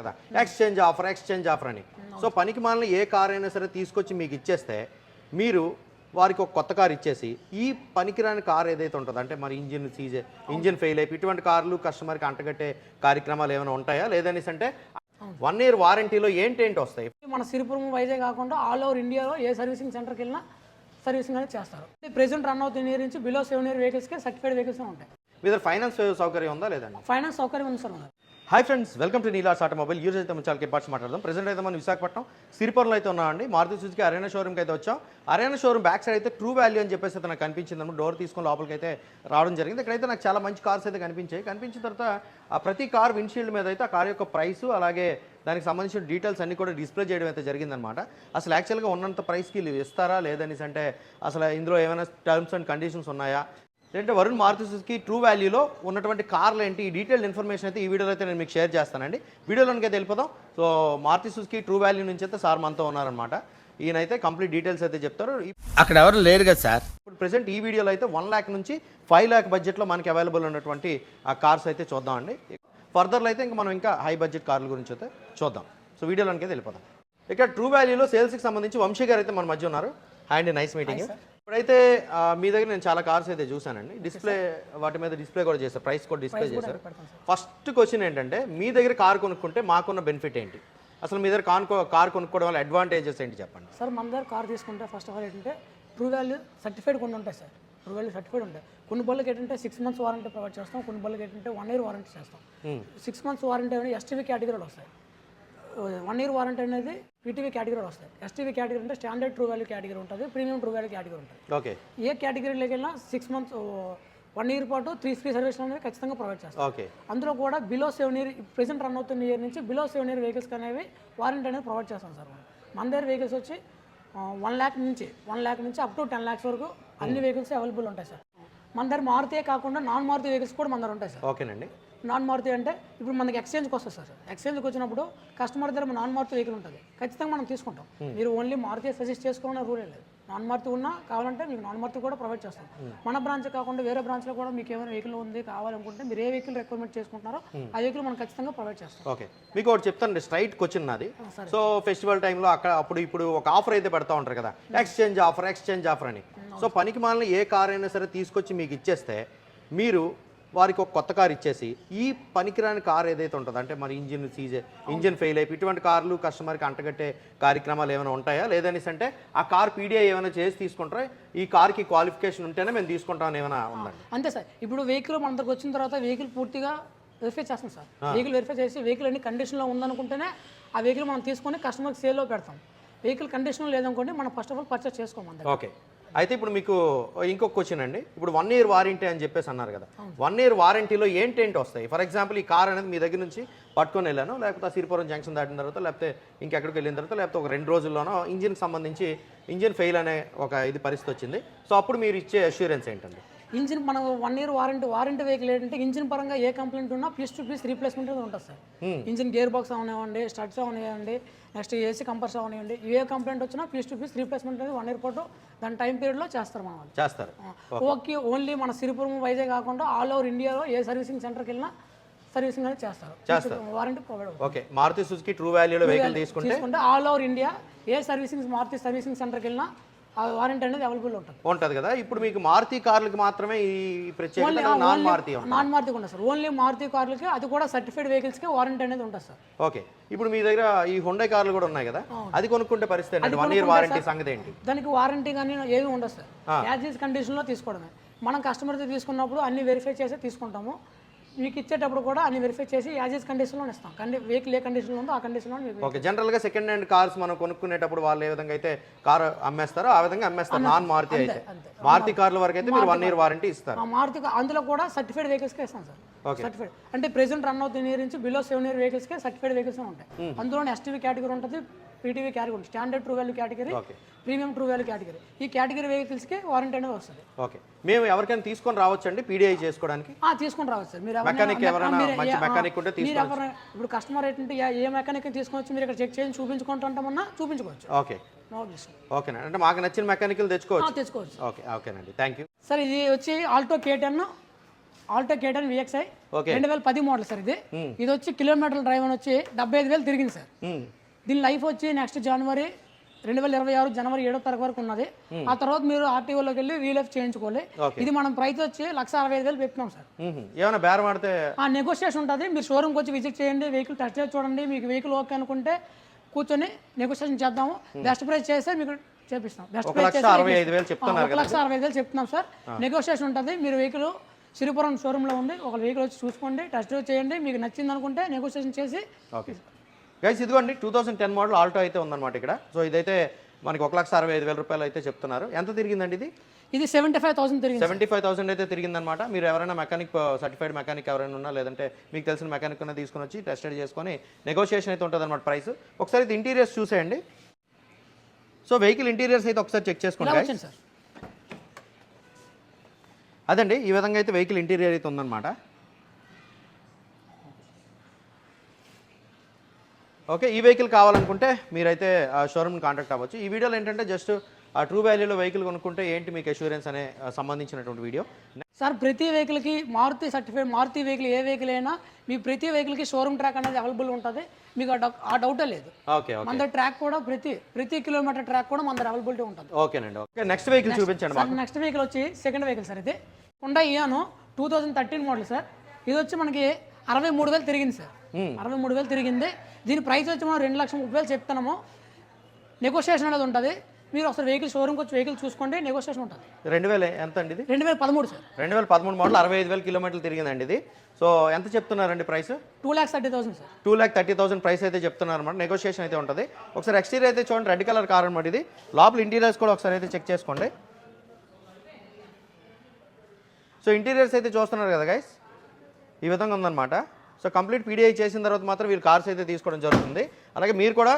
కదా. Exchange offer exchange offer అని. So పనికి మాలిన ఏ కార్ అయినా సరే తీసుకొచ్చి మీకు ఇచ్చేస్తే మీరు వారికి ఒక కొత్త కార్ ఇచ్చేసి ఈ పనికిరాని కార్ ఏదైతే ఉంటుందో అంటే మరి ఇంజిన్ సీజే ఇంజిన్ ఫెయిల్ అయిపోయి ఇటువంటి కార్లు కస్టమర్కి అంటగట్టే కార్యక్రమాలు ఏమైనా ఉంటాయా? లేదనేసి అంటే వన్ ఇయర్ వారంటీలో ఏంటేంటి వస్తాయి? మన సిరిపురం వైజాగ్ కాకుండా ఆల్ ఓవర్ ఇండియాలో ఏ సర్వీసింగ్ సెంటర్కి వెళ్ళినా సర్వీసింగ్ అనేది చేస్తారు. ప్రెసెంట్ రన్ అవుతున్న ఇయర్ నుంచి బిలో సెవెన్ ఇయర్ వెహికల్స్కి సర్టిఫైడ్ వెహికల్స్ ఉంటాయి. మీ దగ్గర ఫైనాన్స్ సౌకర్యం ఉందా లేదండి? ఫైనాన్స్ సౌకర్యం ఉంది sir. Hi friends welcome to Neela's automobile. Use అయితే మనం చాలా పార్ట్స్ మాట్లాడదాం. ప్రెసెంట్ అయితే మనం విశాఖపట్నం. సిరిపురంలో అయితే ఉన్నామండి. మారుతి సుజుకి అరేనా షోరూమ్కి అయితే వచ్చాం. అరేనా షోరూమ్ బ్యాక్ సైడ్ అయితే ట్రూ వాల్యూ అని చెప్పేసి అయితే నాకు కనిపించింది అన్నమాట డోర్ తీసుకొని లోపలికి అయితే రావడం జరిగింది. ఇక్కడైతే నాకు చాలా మంచి కార్స్ అయితే కనిపించాయి. కనిపించిన తర్వాత ఆ ప్రతి కార్ విండ్షీల్డ్ మీద అయితే ఆ కార్ యొక్క ప్రైస్ అలాగే దానికి సంబంధించిన డీటెయిల్స్ అన్ని కూడా డిస్ప్లే చేయడం అయితే జరిగిందనమాట. అసలు యాక్చువల్గా ఉన్నంత ప్రైస్కి ఇస్తారా? లేదనేసి అంటే అసలు ఇందులో ఏమైనా టర్మ్స్ అండ్ కండిషన్స్ ఉన్నాయా? లేదంటే వరుణ్ మారుతి సుజుకి ట్రూ వాల్యూలో ఉన్నటువంటి కార్లు ఏంటి? ఈ డీటెయిల్ ఇన్ఫర్మేషన్ అయితే ఈ వీడియోలో అయితే నేను మీకు షేర్ చేస్తానండి. వీడియోలోనికి అయితే వెళ్ళిపోదాం. So Maruti Suzuki True Value నుంచి అయితే సార్ మనతో ఉన్నారనమాట ఈయనైతే కంప్లీట్ డీటెయిల్స్ అయితే చెప్తారు. అక్కడ ఎవరు లేరు కదా సార్? ఇప్పుడు ప్రెసెంట్ ఈ వీడియోలో అయితే వన్ ల్యాక్ నుంచి ఫైవ్ ల్యాక్ బడ్జెట్లో మనకి అవైలబుల్ ఉన్నటువంటి ఆ కార్స్ అయితే చూద్దామండి. ఫర్దర్లో అయితే ఇంకా మనం ఇంకా హై బడ్జెట్ కార్ల గురించి అయితే చూద్దాం. సో వీడియోలోనికి అయితే వెళ్ళిపోదాం. ఇక్కడ ట్రూ వాల్యూలో సేల్స్కి సంబంధించి వంశీ గారు అయితే మన మధ్య ఉన్నారు. హాయ్ అండి నైస్ మీటింగ్ ఇప్పుడైతే మీ దగ్గర నేను చాలా కార్స్ అయితే చూశానండి. డిస్ప్లే వాటి మీద డిస్ప్లే కూడా చేశారు ప్రైస్ కూడా డిస్ప్లే చేశారు. ఫస్ట్ క్వశ్చన్ ఏంటంటే మీ దగ్గర కార్ కొనుక్కుంటే మాకున్న బెనిఫిట్ ఏంటి? అసలు మీ దగ్గర కార్ కార్ కొనుక్కోవడం వల్ల అడ్వాంటేజెస్ ఏంటి చెప్పండి? సార్ మన దగ్గర కార్ తీసుకుంటే ఫస్ట్ ఆఫ్ ఆల్ ఏంటంటే ట్రూ వాల్యూ సర్టిఫైడ్ కొన్ని ఉంటాయి సార్. ట్రూ వాల్యూ సర్టిఫైడ్ ఉంటాయి కొన్ని బళ్ళకి ఏంటంటే సిక్స్ మంత్స్ వారంటీ ప్రొవైడ్ చేస్తాం. కొన్ని బళ్ళకి ఏంటంటే వన్ ఇయర్ వారంటీ చేస్తాం. సిక్స్ మంత్స్ వారంటీ అనేది ఎస్టీవీ కేటగిరీలో వస్తాయి. వన్ ఇయర్ వారంటీ అనేది పీటీవీ కేటగిరీలో వస్తాయి. ఎస్టీవీ కేటగిరీ అంటే స్టాండర్డ్ ట్రూ వాల్యూ కేటగిరీ ఉంటుంది ప్రీమియం ట్రూ వాల్యూ కేటగిరీ ఉంటుంది. ఓకే ఏ కేటగిరీలోకి వెళ్ళినా సిక్స్ మంత్స్ వన్ ఇయర్ పాటు త్రీ ఫ్రీ సర్వీస్ అనేది ఖచ్చితంగా ప్రొవైడ్ చేస్తాం ఓకే అందులో కూడా below seven year present run అవుతున్న ఇయర్ నుంచి బిలో సెవెన్ ఇయర్ వెహికల్స్ అనేవి వారంటీ అనేది ప్రొవైడ్ చేస్తాం సార్ మనం. మన దగ్గర వెహికల్స్ వచ్చి వన్ ల్యాక్ నుంచి వన్ ల్యాక్ నుంచి అప్ టు టెన్ ల్యాక్స్ వరకు అన్ని వెహికల్స్ అవైలబుల్ ఉంటాయి సార్. మన దగ్గర మారుతియే కాకుండా నాన్ మారుతి వెహికల్స్ కూడా మన దగ్గర ఉంటాయి సార్. ఓకేనండి నాన్ మారుతి అంటే ఇప్పుడు మనకి ఎక్స్చేంజ్కి వస్తుంది సార్. ఎక్స్చేంజ్కి వచ్చినప్పుడు కస్టమర్ దగ్గర నాన్ మారుతి వెహికల్ ఉంటుంది. ఖచ్చితంగా మనం తీసుకుంటాం. మీరు ఓన్లీ మారుతి సజెస్ట్ చేసుకోవాలన్న రూల్ లేదు. నాన్ మారుతి ఉన్నా కావాలంటే మీకు నాన్ మారుతి కూడా ప్రొవైడ్ చేస్తాం. మన బ్రాంచ్ కాకుండా వేరే బ్రాంచ్లో కూడా మీకు ఏమైనా వెహికల్ ఉంది కావాలనుకుంటే మీరు ఏ వెహికల్ రిక్వైర్మెంట్ చేసుకుంటున్నారో ఆ వెహికల్ మనం ఖచ్చితంగా ప్రొవైడ్ చేస్తాం. ఓకే మీకు ఒకటి చెప్తానండి. స్ట్రైట్ క్వశ్చన్ నాది. సో ఫెస్టివల్ టైంలో అక్కడ అప్పుడు ఇప్పుడు ఒక ఆఫర్ అయితే పెడతా ఉంటారు కదా. ఎక్స్చేంజ్ ఆఫర్ ఎక్స్చేంజ్ ఆఫర్ అని. సో పనికి మాలిన ఏ కార్ అయినా సరే తీసుకొచ్చి మీకు ఇచ్చేస్తే మీరు వారికి ఒక కొత్త కార్ ఇచ్చేసి ఈ పనికిరాని కార్ ఏదైతే ఉంటుందో అంటే మరి ఇంజిన్ సీజే ఇంజిన్ ఫెయిల్ అయిపోయి ఇటువంటి కార్లు కస్టమర్కి అంటగట్టే కార్యక్రమాలు ఏమైనా ఉంటాయా? లేదనేసి అంటే ఆ కార్ పీడిఐ ఏమైనా చేసి తీసుకుంటారా? ఈ కార్కి క్వాలిఫికేషన్ ఉంటేనే మేము తీసుకుంటామని ఏమైనా ఉందండి అంతే సార్. ఇప్పుడు వెహికల్ మన దగ్గరకు వచ్చిన తర్వాత వెహికల్ పూర్తిగా వెరిఫై చేస్తాం సార్. వెహికల్ వెరిఫై చేసి వెహికల్ అన్ని కండిషన్లో ఉందనుకుంటేనే ఆ వెహికల్ మనం తీసుకొని కస్టమర్కి సేల్లో పెడతాం. వెహికల్ కండిషన్లో లేదనుకోండి మనం ఫస్ట్ ఆఫ్ ఆల్ పర్చేస్ చేసుకోమండి దగ్గర. ఓకే. అయితే ఇప్పుడు మీకు ఇంకొక క్వశ్చన్ అండి. ఇప్పుడు వన్ ఇయర్ వారంటీ అని చెప్పేసి అన్నారు కదా. వన్ ఇయర్ వారంటీలో ఏంటేంటి వస్తాయి? ఫర్ ఎగ్జాంపుల్ ఈ కార్ అనేది మీ దగ్గర నుంచి పట్టుకొని వెళ్ళాను లేకపోతే సిరిపురం జంక్షన్ దాటిన తర్వాత లేకపోతే ఇంకెక్కడికి వెళ్ళిన తర్వాత లేకపోతే ఒక రెండు రోజుల్లోనో ఇంజిన్కి సంబంధించి ఇంజిన్ ఫెయిల్ అనే ఒక ఇది పరిస్థితి వచ్చింది. సో అప్పుడు మీరు ఇచ్చే అష్యూరెన్స్ ఏంటండి? ఇంజిన్ మనం one year warranty warranty vehicle ఏంటంటే ఇంజిన్ పరంగా ఏ కంప్లైంట్ ఉన్నా పీస్ టు పీస్ రీప్లేస్మెంట్ అనేది ఉంటుంది సార్. ఇంజిన్ గేర్ బాక్స్ అవనివ్వండి స్టడ్స్ అవనివ్వండి నెక్స్ట్ ఏసీ కంపర్స్ అవనివ్వండి ఏ కంప్లైంట్ వచ్చినా పీస్ టు పీస్ రీప్లేస్మెంట్ అనేది వన్ ఇయర్ పాటు దాని టైం పీరియడ్లో చేస్తారు మన వాళ్ళు. చేస్తారు. ఓకే ఓన్లీ మన సిరిపురం వైజాగ్ కాకుండా ఆల్ ఓవర్ ఇండియాలో ఏ సర్వీసింగ్ సెంటర్కి వెళ్ళినా సర్వీసింగ్ అనేది చేస్తారు. చేస్తారు. Warranty provide okay Maruti Suzuki True వాల్యూలో vehicle తీసుకుంటే? ఆల్ ఓవర్ ఇండియా ఏ సర్వీసింగ్ మారుతి సర్వీసింగ్ సెంటర్కి వెళ్ళినా వారంటీ అనేది అవైలబుల్ ఉంటుంది. ఉంటుంది కదా. ఇప్పుడు మీకు మారుతి కార్లకి మాత్రమే ఈ ప్రత్యేకత నాన్ మారుతి ఉంటుంది. నాన్ మారుతి ఉంటుంది సార్. ఓన్లీ మారుతి కార్లకి అది కూడా సర్టిఫైడ్ వెహికల్స్కి వారంటీ అనేది ఉంటుంది సార్. ఓకే. ఇప్పుడు మీ దగ్గర ఈ హుండై కార్లు కూడా ఉన్నాయి కదా. అది కొనుక్కుంటే పరిస్థితి వన్ ఇయర్ వారంటీ సంగతి ఏంటి? దానికి వారంటీ కానీ ఏమి ఉండదు సార్. యాజ్ ఈజ్ కండిషన్లో తీసుకోవడమే. మనం కస్టమర్తో తీసుకున్నప్పుడు అన్ని వెరిఫై చేసి తీసుకుంటాము. మీకు ఇచ్చేటప్పుడు కూడా అన్ని వెరిఫై చేసి యాజ్ ఈజ్ కండిషన్లో ఇస్తాం. కండి వెహికల్ ఏ కండిషన్లో ఉందో ఆ కండిషన్లో ఓకే జనరల్గా సెకండ్ హ్యాండ్ కార్స్ మనం కొనుక్కునేటప్పుడు వాళ్ళు ఏ విధంగా అయితే కార్ అమ్మేస్తారో ఆ విధంగా అమ్మేస్తారు. నాన్ మారుతి అయితే. మారుతి కార్ల వరకు అయితే మీరు వన్ ఇయర్ వారంటీ ఇస్తారు. ఆ మారుతి అందులో కూడా సర్టిఫైడ్ వెహికల్స్కే ఇస్తాం సార్. సర్టిఫైడ్ అంటే ప్రెసెంట్ రన్ అవుతున్న ఇయర్ నుంచి బిలో సెవెన్ ఇయర్ వెహికల్స్కే సర్టిఫైడ్ వెహికల్స్ ఉంటాయి. అందులో ఎస్టీవీ కేటగిరీ ఉంటుంది పీటీవీ ఉంటుంది standard True Value category okay premium True Value category ఈ కేటగిరీ వెహికల్స్కి వారంటీ అనేది వస్తుంది. ఓకే మేము ఎవరికైనా తీసుకొని రావచ్చండి పీడిఐ చేసుకోవడానికి? ఆ, తీసుకొని రావచ్చు సార్. మీరు మెకానిక్ ఎవరైనా మంచి మెకానిక్ ఉంటే ఎవరైనా ఇప్పుడు కస్టమర్ ఏంటంటే ఏ- మెకానిక్ తీసుకొచ్చి మీరు ఇక్కడ చెక్ చేసి చూపించుకుంటుంటామన్నా చూపించుకోవచ్చు. ఓకే ఓకేనండి అంటే మాకు నచ్చిన మెకానికల్ తెచ్చుకోవచ్చు. తెచ్చుకోవచ్చు. ఓకే ఓకేనండి థ్యాంక్ యూ సార్ ఇది వచ్చి Alto K ten Alto K ten VXI. రెండు వేల పది మోడల్ సార్ ఇది. ఇది వచ్చి కిలోమీటర్ డ్రైవ్ అని వచ్చి డెబ్బై ఐదు వేలు తిరిగింది సార్. మ్మ్. దీని లైఫ్ వచ్చి నెక్స్ట్ జనవరి రెండు వేల ఇరవై ఆరు జనవరి ఏడో తారీఖు వరకు ఉన్నది. ఆ తర్వాత మీరు ఆర్టీఓలోకి వెళ్ళి రీలైఫ్ చేయించుకోవాలి. ఇది మనం ప్రైస్ వచ్చి లక్ష అరవై ఐదు వేలు పెట్టున్నాం సార్. ఏమైనా బేరం ఆడితే ఆ నెగోషియేషన్ ఉంటుంది. మీరు షోరూమ్కి వచ్చి విజిట్ చేయండి వెహికల్ టెస్ట్ చేసి చూడండి మీకు వెహికల్ ఓకే అనుకుంటే కూర్చొని నెగోషియేషన్ చేద్దాము. బెస్ట్ ప్రైస్ చేస్తే మీకు చేపిస్తాం. బెస్ట్ ఒక లక్ష అరవై ఐదు వేలు చెప్తున్నారు ఒక లక్ష అరవై ఐదు వేలు చెప్తున్నాం సార్. నెగోషియేషన్ ఉంటుంది. మీరు వెహికల్ సిరిపురం షోరూంలో ఉంది ఒక వెహికల్ వచ్చి చూసుకోండి టెస్ట్ చేయండి మీకు నచ్చింది అనుకుంటే నెగోషియేషన్ చేసి ఓకే. గైస్ ఇదిగోండి two thousand ten model Alto అయితే ఉందన్నమాట ఇక్కడ. సో ఇదైతే మనకి ఒక లక్ష అరవై ఐదు వేల రూపాయలు అయితే చెప్తున్నారు. ఎంత తిరిగిందండి ఇది? ఇది సెవెంటీ ఫైవ్ థౌసండ్ తిరిగింది సెవెంటీ ఫైవ్ థౌసండ్ అయితే తిరిగిందనమాట మీరు ఎవరైనా మెకానిక్ సర్టిఫైడ్ మెకానిక్ ఎవరైనా ఉన్నా లేదంటే మీకు తెలిసిన మెకానిక్ ఉన్నా తీసుకొని వచ్చి టెస్టెడ్ చేసుకొని నెగోషియేషన్ అయితే ఉంటుంది అనమాట ప్రైస్ ఒకసారి ఇది ఇంటీరియర్స్ చూసేయండి. సో వెహికల్ ఇంటీరియర్స్ అయితే ఒకసారి చెక్ చేసుకోండి సార్ అదండి ఈ విధంగా అయితే వెహికల్ ఇంటీరియర్ అయితే ఉందన్నమాట. ఓకే ఈ వెహికల్ కావాలనుకుంటే మీరైతే షోరూమ్ని కాంటాక్ట్ అవ్వచ్చు. ఈ వీడియోలో ఏంటంటే జస్ట్ ఆ ట్రూ వాల్యూలో వెహికల్ కొనుక్కుంటే ఏంటి మీకు అష్యూరెన్స్ అనే సంబంధించినటువంటి వీడియో. సార్ ప్రతి వెహికల్కి మారుతి సర్టిఫైడ్ మారుతి వెహికల్ ఏ వెహికల్ అయినా మీ ప్రతి వెహికల్కి షోరూమ్ ట్రాక్ అనేది అవైలబుల్ ఉంటుంది. మీకు ఆ డౌటే లేదు. ఓకే మన ట్రాక్ కూడా ప్రతి ప్రతి కిలోమీటర్ ట్రాక్ కూడా మన అవైలబిలిటీ ఉంటుంది. ఓకేనండి. ఓకే నెక్స్ట్ వెహికల్ చూపించండి నెక్స్ట్ వెహికల్ వచ్చి సెకండ్ వెహికల్ సార్ ఇది. Hyundai Eon two thousand thirteen model sir. ఇది వచ్చి మనకి అరవై మూడు వేలు తిరిగింది సార్. అరవై మూడు వేలు తిరిగింది. దీని ప్రైస్ వచ్చి మనం రెండు లక్షల ముప్పై వేలు చెప్తున్నాము. నెగోషియేషన్ అనేది ఉంటుంది. మీరు ఒకసారి వెహికల్ షోరూమ్కి వచ్చి వెహికల్ చూసుకోండి నెగోషియేషన్ ఉంటుంది. రెండు వేల ఎంత అండి ఇది? రెండు వేల పదమూడు సార్ రెండు వేల పదమూడు మోడల్ అరవై ఐదు వేల కిలోమీటర్లు తిరిగిందండి ఇది. సో ఎంత చెప్తున్నారండి price two lakhs thirty thousand sir two lakh thirty thousand price అయితే చెప్తున్నారు అనమాట నెగోషియేషన్ అయితే ఉంటుంది. ఒకసారి ఎక్స్టీరియర్ అయితే చూడండి రెడ్ కలర్ కార్ అనమాట ఇది. లోపల ఇంటీరియర్స్ కూడా ఒకసారి అయితే చెక్ చేసుకోండి. సో ఇంటీరియర్స్ అయితే చూస్తున్నారు కదా గైస్ ఈ విధంగా ఉందన్నమాట. సో కంప్లీట్ పీడిఐ చేసిన తర్వాత మాత్రం వీళ్ళు కార్స్ అయితే తీసుకోవడం జరుగుతుంది. అలాగే మీరు కూడా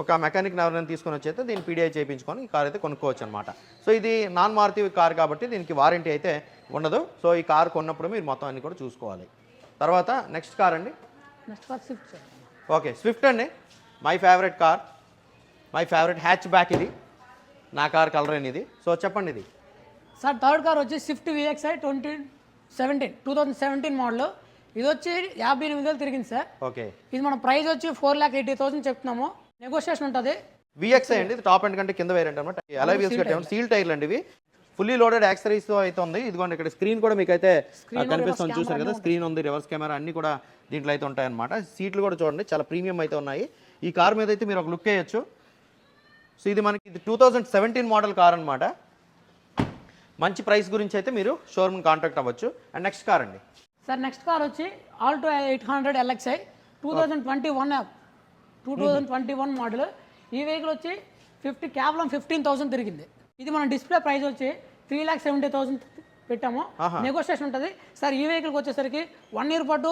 ఒక మెకానిక్ ఎవరైనా తీసుకొని వచ్చి అయితే దీన్ని పీడిఐ చేయించుకొని ఈ కార్ అయితే కొనుక్కోవచ్చు అనమాట సో ఇది నాన్ మారుతి కార్ కాబట్టి దీనికి వారంటీ అయితే ఉండదు. సో ఈ కార్ కొన్నప్పుడు మీరు మొత్తం అన్ని కూడా చూసుకోవాలి. తర్వాత నెక్స్ట్ కార్ అండి? Next car Swift sir. Okay Swift అండి. My favourite car. My favourite hatchback ఇది. నా కార్ కలర్ అని ఇది. సో చెప్పండి ఇది. సార్ థర్డ్ కార్ వచ్చి Swift VXI twenty seventeen two thousand seventeen model ఇది వచ్చి యాభై ఎనిమిది వేలు తిరిగింది సార్. ఓకే. ఇది మన ప్రైస్ వచ్చి ఫోర్ ల్యాక్ ఎయిటీ థౌసండ్ చెప్తున్నాము. నెగోషియేషన్ ఉంటుంది. విఎక్స్ఐ అండి ఇది టాప్ ఎండ్ కంటే కింద వేరేంటి అనమాట అలా వీల్స్ కట్టాము. సీల్ టైర్లు అండి ఇవి. ఫుల్లీ లోడెడ్ యాక్సరీస్ అయితే ఉంది. ఇదిగోండి ఇక్కడ స్క్రీన్ కూడా మీకు అయితే కనిపిస్తుంది. చూసారు కదా స్క్రీన్ ఉంది రివర్స్ కెమెరా అన్ని కూడా దీంట్లో అయితే ఉంటాయి అనమాట సీట్లు కూడా చూడండి చాలా ప్రీమియం అయితే ఉన్నాయి. ఈ కార్ మీద అయితే మీరు ఒక లుక్ వేయచ్చు. సో ఇది మనకి ఇది two thousand seventeen model car అనమాట మంచి ప్రైస్ గురించి అయితే మీరు షోరూమ్ కాంటాక్ట్ అవ్వచ్చు. అండ్ నెక్స్ట్ కార్ అండి. సార్ నెక్స్ట్ కార్ వచ్చి Alto eight hundred LXI two thousand twenty one two thousand twenty one model ఈ వెహికల్ వచ్చి ఫిఫ్టీ కేవలం ఫిఫ్టీన్ థౌసండ్ తిరిగింది. ఇది మన డిస్ప్లే ప్రైస్ వచ్చి త్రీ ల్యాక్ సెవెంటీ థౌసండ్ పెట్టాము. నెగోషియేషన్ ఉంటుంది. సార్ ఈ వెహికల్కి వచ్చేసరికి వన్ ఇయర్ పాటు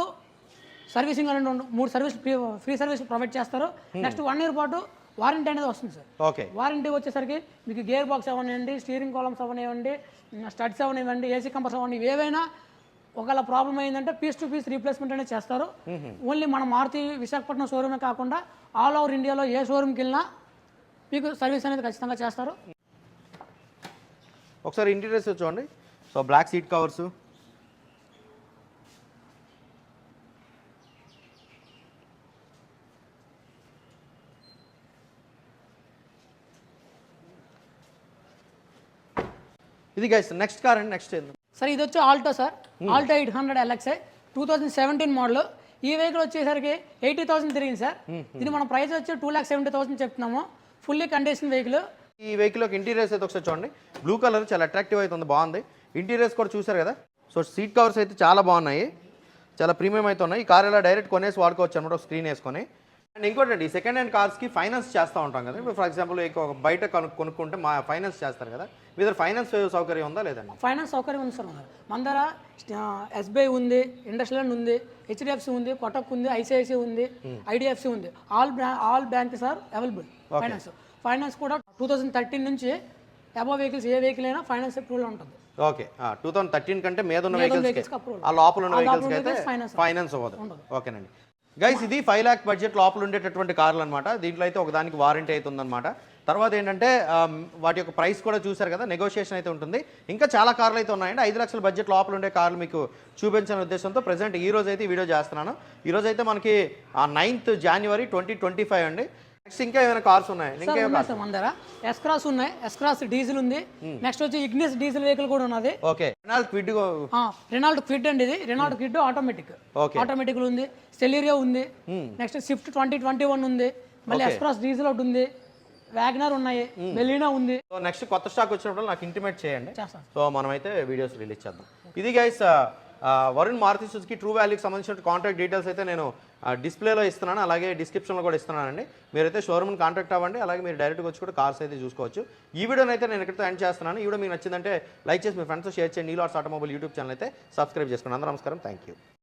సర్వీసింగ్ అనేది మూడు service free free service provide చేస్తారు. నెక్స్ట్ వన్ ఇయర్ పాటు వారంటీ అనేది వస్తుంది సార్. ఓకే వారంటీ వచ్చేసరికి మీకు గేర్ బాక్స్ అవనివ్వండి స్టీరింగ్ కాలమ్స్ అవనివ్వండి స్టడ్స్ అవనివ్వండి ఏసీ కంపర్స్ అవనివ్వండి ఏవైనా ఒకవేళ ప్రాబ్లం అయిందంటే పీస్ టు పీస్ రీప్లేస్మెంట్ అనేది చేస్తారు. ఓన్లీ మన మారుతి విశాఖపట్నం షోరూమే కాకుండా ఆల్ ఓవర్ ఇండియాలో ఏ షోరూమ్కి వెళ్ళినా మీకు సర్వీస్ అనేది ఖచ్చితంగా చేస్తారు. ఒకసారి ఇంటీరియర్స్ చూడండి. సో బ్లాక్ సీట్ కవర్స్ ఇది గైస్ నెక్స్ట్ కార్ అండి నెక్స్ట్ సార్ ఇది వచ్చి Alto sir Alto eight hundred LXI two thousand seventeen model ఈ వెహికల్ వచ్చేసరికి ఎయిటీ థౌసండ్ తిరిగింది సార్. ఇది మన ప్రైస్ వచ్చి టూ ల్యాక్ సెవెంటీ థౌసండ్ చెప్తున్నాము. ఫుల్లీ కండిషన్ వెహికల్ ఈ వెహికల్కి ఇంటీరియర్స్ అయితే ఒకసారి చూడండి. బ్లూ కలర్ చాలా అట్రాక్టివ్ అయితే ఉంది బాగుంది. ఇంటీరియర్స్ కూడా చూసారు కదా? సో సీట్ కవర్స్ అయితే చాలా బాగున్నాయి. చాలా ప్రీమియం అయితే ఉన్నాయి. ఈ కార్ ఇలా డైరెక్ట్ కొనేసి వాడుకోవచ్చు అనమాట స్క్రీన్ వేసుకొని. అండ్ ఇంకోటండి సెకండ్ హ్యాండ్ కార్స్కి ఫైనాన్స్ చేస్తూ ఉంటాం కదా. ఇప్పుడు ఫర్ ఎగ్జాంపుల్ బయట కొను కొనుక్కుంటే మా ఫైనాన్స్ చేస్తారు కదా. మీ దగ్గర ఫైనాన్స్ సౌకర్యం ఉందా లేదండి? ఫైనాన్స్ సౌకర్యం ఉంది సార్ మన దగ్గర. ఎస్బీఐ ఉంది ఇండస్ట్రియల్ ఉంది హెచ్డిఎఫ్సి ఉంది కొటక్ ఉంది ఐసిఐసి ఉంది ఐడిఎఫ్సి ఉంది. ఆల్ బ్రా all banks are available finance finance కూడా టూ థౌజండ్ థర్టీన్ నుంచి అబౌవ్ వెహికల్స్ ఏ వెహికల్ అయినా ఫైనాన్స్ అప్రూవల్ ఉంటుంది. ఓకే టూ థౌసండ్ థర్టీన్ కంటే మీద ఉన్న వెహికల్స్. ఆ లోపల ఉన్న వెహికల్స్ అయితే ఫైనాన్స్ అవ్వదు. ఓకేనండి గైస్ ఇది ఫైవ్ ల్యాక్ బడ్జెట్ లోపల ఉండేటటువంటి కార్లు అనమాట దీంట్లో అయితే ఒకదానికి వారంటీ అయితే ఉందన్నమాట. తర్వాత ఏంటంటే um, వాటి యొక్క ప్రైస్ కూడా చూశారు కదా నెగోషియేషన్ అయితే ఉంటుంది. ఇంకా చాలా కార్లు అయితే ఉన్నాయండి. ఐదు లక్షల బడ్జెట్ లోపల ఉండే కార్లు మీకు చూపించిన ఉద్దేశంతో ప్రజెంట్ ఈ రోజు అయితే వీడియో చేస్తున్నాను. ఈరోజు అయితే మనకి ninth January twenty twenty five అండి. నెక్స్ట్ ఇంకా ఏమైనా కార్స్ ఉన్నాయి? ఇంకా సార్ మన దగ్గర ఎస్క్రాస్ ఉన్నాయి? ఎస్క్రాస్ డీజిల్ ఉంది. నెక్స్ట్ వచ్చి ఇగ్నిస్ డీజిల్ వెహికల్ కూడా ఉన్నది. Okay Renault Kwid Renault Kwid అండి ఇది. Renault Kwid automatic. ఆటోమేటిక్ ఉంది. సెలీరియో ఉంది. Next Swift twenty twenty one ఉంది. మళ్ళీ ఎస్క్రాస్ డీజిల్ ఒకటి ఉంది. వ్యాగనర్ ఉన్నాయి. మెలీనా ఉంది. సో నెక్స్ట్ కొత్త స్టాక్ వచ్చినప్పుడు నాకు ఇంటిమేట్ చేయండి. సో మనమైతే వీడియోస్ రిలీజ్ చేద్దాం. ఇది guys Varun Maruti Suzuki true వాల్యూకి సంబంధించిన కాంటాక్ట్ డీటెయిల్స్ అయితే నేను డిస్ప్లేలో ఇస్తున్నాను. అలాగే డిస్క్రిప్షన్లో కూడా ఇస్తున్నానండి. మీరైతే షోరూమ్ని కాంటాక్ట్ అవ్వండి. అలాగే మీరు డైరెక్ట్గా వచ్చి కూడా కార్స్ అయితే చూసుకోవచ్చు. ఈ వీడియోని అయితే నేను ఇక్కడితో ఎండ్ చేస్తున్నాను. ఈ వీడియో మీకు నచ్చిందంటే లైక్ చేసి మీ ఫ్రెండ్స్ షేర్ చేయండి. నీలాట్స్ ఆటోమొబైల్ యూట్యూబ్ ఛానల్ అయితే సబ్స్క్రైబ్ చేసుకోండి అందరూ నమస్కారం. Thank you